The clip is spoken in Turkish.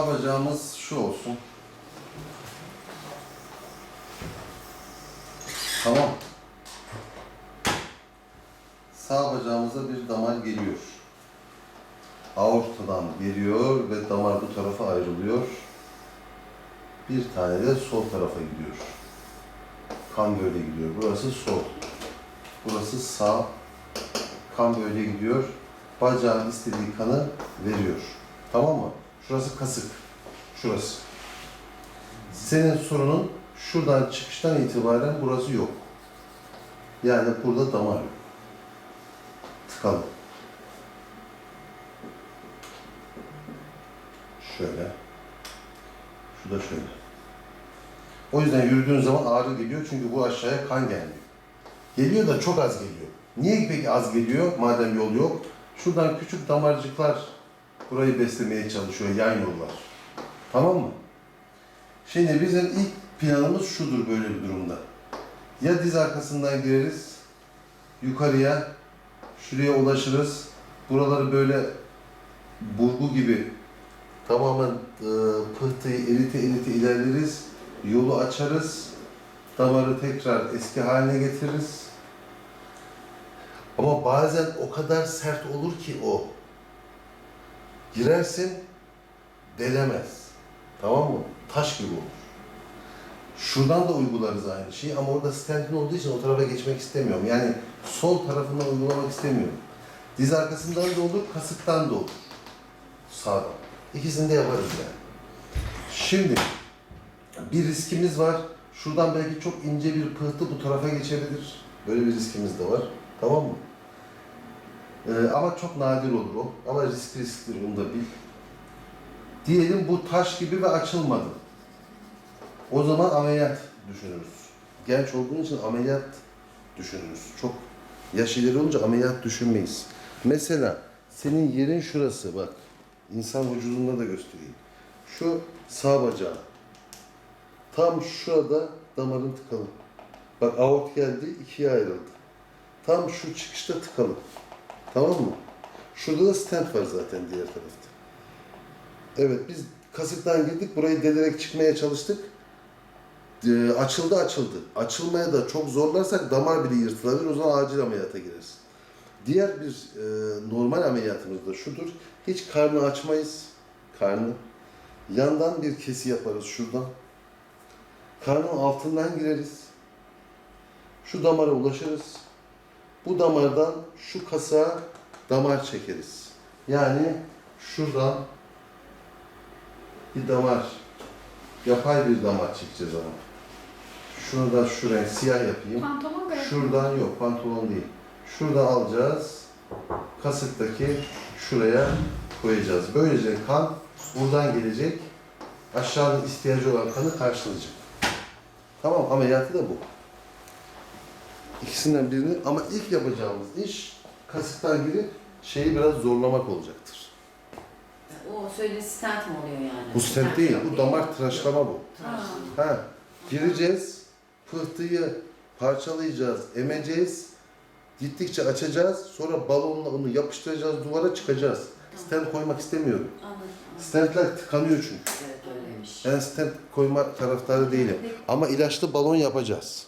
sağ bacağımız şu olsun. Tamam. Sağ bacağımıza bir damar geliyor. Aortadan geliyor ve damar bu tarafa ayrılıyor. Bir tane de sol tarafa gidiyor. Kan böyle gidiyor. Burası sol. Burası sağ. Kan böyle gidiyor. Bacağın istediği kanı veriyor. Tamam mı? Şurası kasık. Şurası. Senin sorunun şuradan çıkıştan itibaren burası yok. Yani burada damar yok. Tıkalı. Şöyle. Şu da şöyle. O yüzden yürüdüğün zaman ağrı geliyor çünkü bu aşağıya kan gelmiyor. Geliyor da çok az geliyor. Niye peki az geliyor madem yol yok? Şuradan küçük damarcıklar burayı beslemeye çalışıyor, yan yollar. Tamam mı? Şimdi bizim ilk planımız şudur böyle bir durumda. Ya diz arkasından gireriz, yukarıya, şuraya ulaşırız. Buraları böyle burgu gibi tamamen e, pıhtıyı erite erite ilerleriz. Yolu açarız. Damarı tekrar eski haline getiririz. Ama bazen o kadar sert olur ki o. Girersin, delemez. Tamam mı? Taş gibi olur. Şuradan da uygularız aynı şeyi ama orada stentin olduğu için o tarafa geçmek istemiyorum. Yani sol tarafından uygulamak istemiyorum. Diz arkasından da olur, kasıktan da olur. Sağdan. İkisini de yaparız yani. Şimdi bir riskimiz var. Şuradan belki çok ince bir pıhtı bu tarafa geçebilir. Böyle bir riskimiz de var. Tamam mı? Ee, ama çok nadir olur o. Ama risk risktir onu da bil. Diyelim bu taş gibi ve açılmadı. O zaman ameliyat düşünürüz. Genç olduğun için ameliyat düşünürüz. Çok yaş ileri olunca ameliyat düşünmeyiz. Mesela senin yerin şurası bak. İnsan vücudunda da göstereyim. Şu sağ bacağın. Tam şurada damarın tıkalı. Bak aort geldi, ikiye ayrıldı. Tam şu çıkışta tıkalı. Tamam mı? Şurada da stent var zaten diğer tarafta. Evet biz kasıktan girdik, burayı delerek çıkmaya çalıştık. Ee, açıldı açıldı. Açılmaya da çok zorlarsak damar bile yırtılabilir, o zaman acil ameliyata gireriz. Diğer bir e, normal ameliyatımız da şudur. Hiç karnı açmayız. Karnı. Yandan bir kesi yaparız şuradan. Karnın altından gireriz. Şu damara ulaşırız. Bu damardan şu kasa damar çekeriz. Yani şuradan bir damar, yapay bir damar çekeceğiz ama. Şunu da şuraya siyah yapayım. Pantolon göre. Şuradan yok, pantolon değil. Şuradan alacağız. Kasıktaki şuraya koyacağız. Böylece kan buradan gelecek. Aşağıda ihtiyacı olan kanı karşılayacak. Tamam, ameliyatı da bu. İkisinden birini ama ilk yapacağımız iş kasıktan girip şeyi biraz zorlamak olacaktır. O söylediğin stent mi oluyor yani? Bu stent değil, bu damar tıraşlama bu. Ha, gireceğiz, pıhtıyı parçalayacağız, emeceğiz, gittikçe açacağız, sonra balonla onu yapıştıracağız, duvara çıkacağız. Stent koymak istemiyorum. Anladım. anladım. Stentler tıkanıyor çünkü. Evet öyleymiş. Ben stent koyma taraftarı değilim. Ama ilaçlı balon yapacağız.